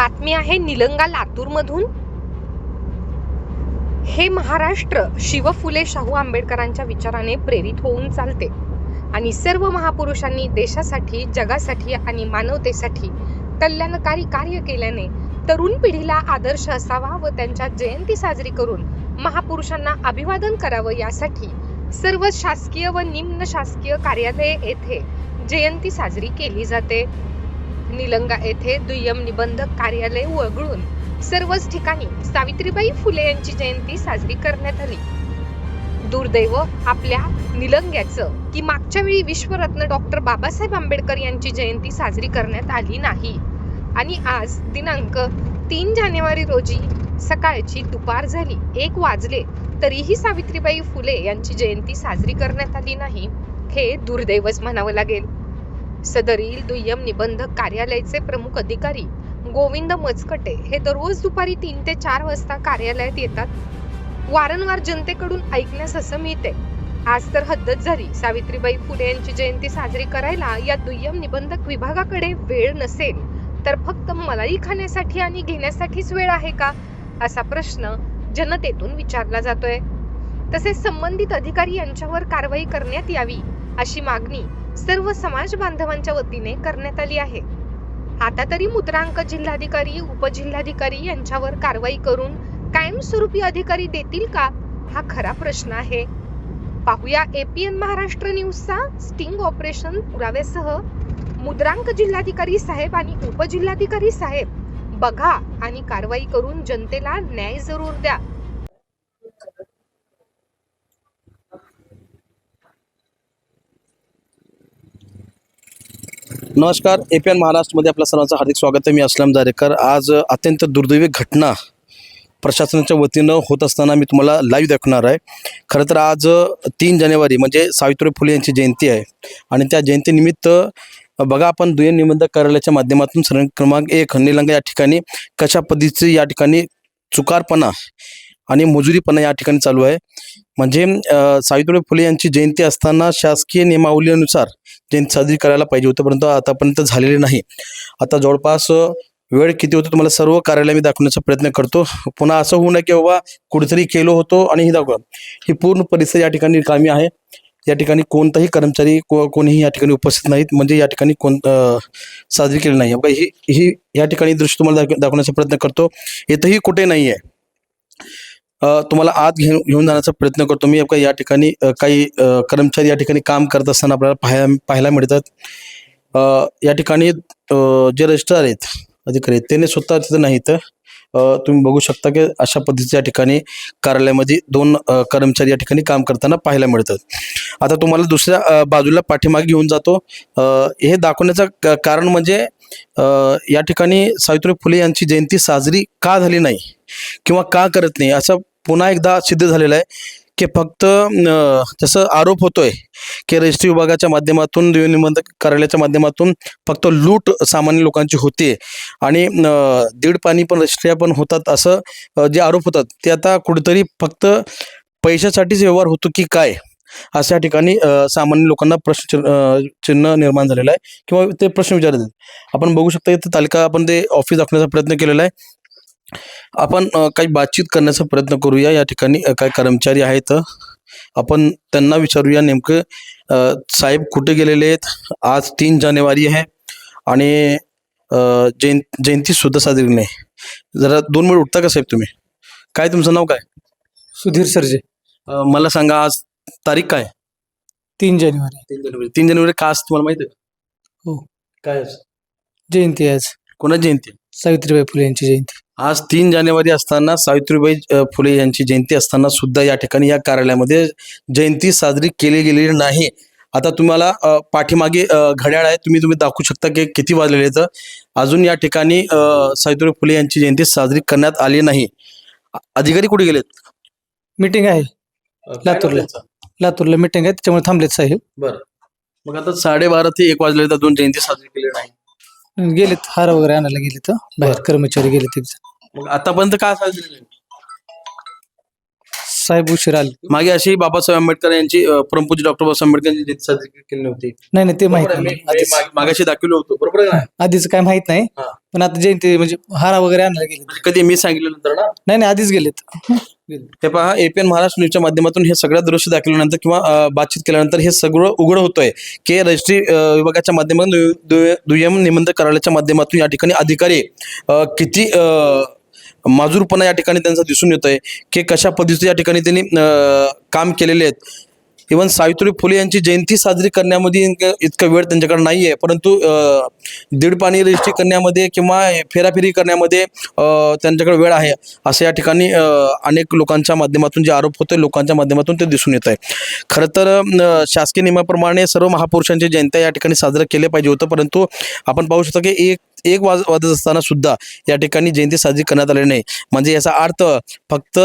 बातमी आहे निलंगा लातूरमधून. हे महाराष्ट्र शिवफुले शाहू आंबेडकरांच्या विचाराने प्रेरित होऊन चालते. आणि सर्व महापुरुषांनी देशासाठी जगासाठी आणि मानवतेसाठी कल्याणकारी कार्य केल्याने तरुण पिढीला आदर्श असावा व त्यांच्या जयंती साजरी करून महापुरुषांना अभिवादन करावं यासाठी सर्व शासकीय व निम्न शासकीय कार्यालये येथे जयंती साजरी केली जाते. निलंगा येथे दुय्यम निबंधक कार्यालय वगळून सर्वच ठिकाणी सावित्रीबाई फुले यांची जयंती साजरी करण्यात आली. दुर्दैव आपल्या निलंग्याचं की मागच्या वेळी विश्वरत्न डॉक्टर बाबासाहेब आंबेडकर यांची जयंती साजरी करण्यात आली नाही. आणि आज दिनांक तीन जानेवारी रोजी सकाळची दुपार झाली. एक वाजले तरीही सावित्रीबाई फुले यांची जयंती साजरी करण्यात आली नाही. हे दुर्दैवच म्हणावं लागेल. सदरील दुय्यम निबंधक कार्यालयाचे प्रमुख अधिकारी गोविंद मचकटे हे दररोज दुपारी तीन ते चार वाजता कार्यालयात येतात. वारंवार जनतेकडून ऐकण्यास असं मिळते आज तर हद्दच झाली. सावित्रीबाई फुले यांची जयंती साजरी करायला या दुय्यम निबंधक विभागाकडे वेळ नसेल तर फक्त मलाई खाण्यासाठी आणि घेण्यासाठीच वेळ आहे का? असा प्रश्न जनतेतून विचारला जातोय. तसेच संबंधित अधिकारी यांच्यावर कारवाई करण्यात यावी अशी मागणी सर्व समाज बांधवांच्या वतीने करण्यात आली आहे. आता तरी मुद्रांक जिल्हाधिकारी उपजिल्हाधिकारी यांच्यावर कारवाई करून कायमस्वरूपी अधिकारी देतील का? हा खरा प्रश्न आहे. पाहूया एपीएन महाराष्ट्र न्यूजचा स्टिंग ऑपरेशन पुराव्यासह. मुद्रांक जिल्हाधिकारी साहेब आणि उपजिल्हाधिकारी साहेब बघा आणि कारवाई करून जनतेला न्याय जरूर द्या. नमस्कार ए पी एन महाराष्ट्रमध्ये आपल्या सर्वांचं हार्दिक स्वागत आहे. मी असलम जारेकर. आज अत्यंत दुर्दैवी घटना प्रशासनाच्या वतीनं होत असताना मी तुम्हाला लाईव्ह दाखवणार आहे. खरं तर आज तीन जानेवारी म्हणजे सावित्रीबाई फुले यांची जयंती आहे. आणि त्या जयंतीनिमित्त बघा आपण दुय्यम निबंधक कार्यालयाच्या माध्यमातून सरण क्रमांक एक निलंगा या ठिकाणी कशा पद्धतीचे या ठिकाणी चुकारपणा आणि मजुरीपणा या ठिकाणी चालू आहे. म्हणजे सावित्रीबाई फुले यांची जयंती असताना शासकीय नियमावलीनुसार जयंती साजरी करायला पाहिजे होतं परंतु आतापर्यंत झालेले नाही. आता जवळपास वेळ किती होतो तुम्हाला सर्व कार्यालय मी दाखवण्याचा प्रयत्न करतो. पुन्हा असं होऊ नये की बाबा कुठेतरी केलो होतो आणि ही दाखवा. ही पूर्ण परिसर या ठिकाणी रिकामी आहे. या ठिकाणी कोणताही कर्मचारी को कोणीही या ठिकाणी उपस्थित नाहीत. म्हणजे या ठिकाणी कोण साजरी केली नाही. बघा ही ही या ठिकाणी दृश्य तुम्हाला दाखवण्याचा प्रयत्न करतो. इथंही कुठे नाही आहे तुम्हाला आत घेऊन घेऊन जाण्याचा प्रयत्न करतो. मी या ठिकाणी काही कर्मचारी या ठिकाणी काम करत असताना आपल्याला पाहाय पाहायला मिळतात. या ठिकाणी जे रजिस्ट्रार आहेत अधिकारी त्याने स्वतः तिथं नाहीत. तर तुम्ही बघू शकता की अशा पद्धतीच्या या ठिकाणी कार्यालयामध्ये दोन कर्मचारी या ठिकाणी काम करताना पाहायला मिळतात. आता तुम्हाला दुसऱ्या बाजूला पाठीमागे घेऊन जातो. हे दाखवण्याचं क- कारण म्हणजे या ठिकाणी सावित्रीबाई फुले यांची जयंती साजरी का झाली नाही? किंवा का करत नाही? असं पुन्हा एकदा सिद्ध झालेलं आहे की फक्त जसं आरोप होतोय की रजिस्ट्री विभागाच्या माध्यमातून निबंधक कार्यालयाच्या माध्यमातून फक्त लूट सामान्य लोकांची होते. आणि दीड पाणी पण रजिस्ट्र्या पण होतात असं जे आरोप होतात ते आता कुठेतरी फक्त पैशासाठीच व्यवहार होतो की काय? अशा ठिकाणी सामान्य लोकांना प्रश्न चिन्ह चिन्ह निर्माण झालेलं आहे. किंवा ते प्रश्न विचारतात आपण बघू शकता इथं तालिका आपण ते ऑफिस दाखवण्याचा प्रयत्न केलेला आहे. आपण काही बातचीत करण्याचा प्रयत्न करूया. या ठिकाणी काही कर्मचारी आहेत. आपण त्यांना विचारूया नेमकं साहेब कुठे गेलेले आहेत? आज तीन जानेवारी आहे आणि जयं जयंती सुद्धा साजरी नाही. जरा दोन मिनिट उठता का साहेब तुम्ही? काय तुमचं नाव काय? सुधीर सरजे. मला सांगा आज तारीख काय? तीन जानेवारी. तीन जानेवारी. तीन जानेवारी का आज? तुम्हाला माहिती आहे हो. काय आज? जयंती आहे आज. कोणाची जयंती आहे? सावित्रीबाई फुले यांची जयंती. आज तीन जानेवारी असताना सावित्रीबाई फुले यांची जयंती असताना सुद्धा या ठिकाणी या कार्यालयामध्ये जयंती साजरी केली गेलेली नाही. आता तुम्हाला पाठीमागे घड्याळ आहे. तुम्ही तुम्ही दाखवू शकता की किती वाजलेले आहेत अजून या ठिकाणी सावित्रीबाई फुले यांची जयंती साजरी करण्यात आली नाही. अधिकारी कुठे गेलेत? मीटिंग आहे. लातूरला. लातूरला मीटिंग आहे. त्याच्यामुळे थांबलेत साहेब. बरं. मग आता साडेबारा ते एक वाजले अजून जयंती साजरी केली नाही. गेलेत. हार वगैरे आणायला गेलेत. बाहेर कर्मचारी एक जण. मग आतापर्यंत का साजरी साहेब उशीर आले. मागे अशी बाबासाहेब आंबेडकर यांची अ, परमपूज्य डॉक्टर बाबासाहेब आंबेडकर यांची जयंती साजरी केली नव्हती. नाही नाही ते माहीत बरोबर आहे, नाही. मी- मी आधीच मागे- मागाशी दाखवलं होतं बरोबर आहे ना? आधीच काय माहीत नाही. हा. पण आता जयंती म्हणजे हारा वगैरे आणायला गेले म्हणजे कधी मी सांगितलं नंतर ना? नाही नाही आधीच गेलेत. हे पहा एपीएन महाराष्ट्र न्यूजच्या माध्यमातून हे सगळं दृश्य दाखवल्यानंतर किंवा अ, बातचीत केल्यानंतर हे सगळं उघड होतंय. की रजिस्ट्री अ, विभागाच्या माध्यमातून दु- दु- दुय्यम निबंधक कार्यालयाच्या माध्यमातून या ठिकाणी अधिकारी अ, किती अ, माजूरपणा या ठिकाणी त्यांचा दिसून येतोय की कशा पद्धतीचं या ठिकाणी त्यांनी काम केलेले आहेत. इवन सावित्री फुले यांची जयंती साजरी करण्यामध्ये इतकं- इतका वेळ त्यांच्याकडे नाही आहे परंतु दीड पाणी रजिस्ट्री करण्यामध्ये किंवा फेराफेरी करण्यामध्ये त्यांच्याकडे वेळ आहे असं या ठिकाणी अनेक लोकांच्या माध्यमातून जे आरोप होते लोकांच्या माध्यमातून ते दिसून येत आहे खरं तर शासकीय नियमाप्रमाणे सर्व महापुरुषांची जयंत्या या ठिकाणी साजरं केले पाहिजे होतं परंतु आपण पाहू शकतो की एक एक वाज वाजत असताना सुद्धा या ठिकाणी जयंती साजरी करण्यात आली नाही. म्हणजे याचा अर्थ फक्त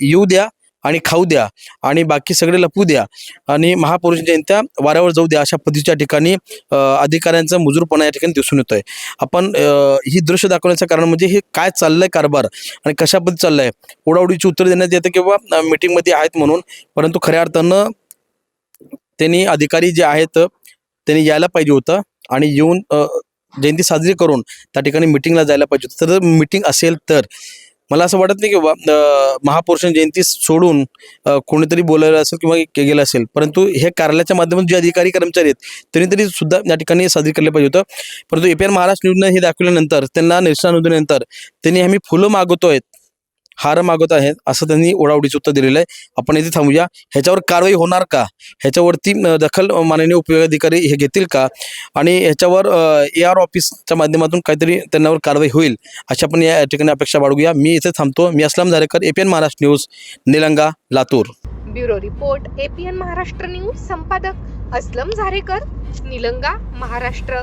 येऊ द्या आणि खाऊ द्या आणि बाकी सगळे लपू द्या आणि महापुरुष जयंत्या वाऱ्यावर जाऊ द्या अशा पद्धतीच्या ठिकाणी अधिकाऱ्यांचं अधिकाऱ्यांचा मुजूरपणा या ठिकाणी दिसून येतोय. आपण ही दृश्य दाखवण्याचं कारण म्हणजे हे काय चाललंय कारभार आणि कशा पद्धती चाललंय? ओढाओढीची उत्तर देण्यात येतं किंवा मीटिंगमध्ये आहेत म्हणून परंतु खऱ्या अर्थानं त्यांनी अधिकारी जे आहेत त्यांनी यायला पाहिजे होतं आणि येऊन जयंती साजरी करून त्या ठिकाणी मिटिंगला जायला पाहिजे होतं. तर मिटिंग असेल तर मला असं वाटत नाही की बाबा महापुरुषांची जयंती सोडून कोणीतरी बोलायला असेल किंवा गेलं असेल परंतु हे कार्यालयाच्या माध्यमातून जे अधिकारी कर्मचारी आहेत त्यांनी तरी सुद्धा या ठिकाणी साजरी केलं पाहिजे होतं. परंतु एपीआर महाराष्ट्र न्यूजनं हे दाखवल्यानंतर त्यांना निरसना नोंदवल्यानंतर त्यांनी आम्ही फुलं मागवतोय हार मागवत आहेत असं त्यांनी ओढावडीचं उत्तर दिलेलं आहे. आपण इथे थांबूया. ह्याच्यावर कारवाई होणार का? ह्याच्यावरती दखल माननीय उपयोग अधिकारी हे घेतील का? आणि ह्याच्यावर ए आर ऑफिसच्या माध्यमातून काहीतरी त्यांच्यावर कारवाई होईल अशी आपण या ठिकाणी अपेक्षा बाळगूया. मी इथे थांबतो. मी Aslam Zarekar APN Maharashtra news Nilanga Latur. Bureau report APN Maharashtra news संपादक असलम झारेकर निलंगा महाराष्ट्र.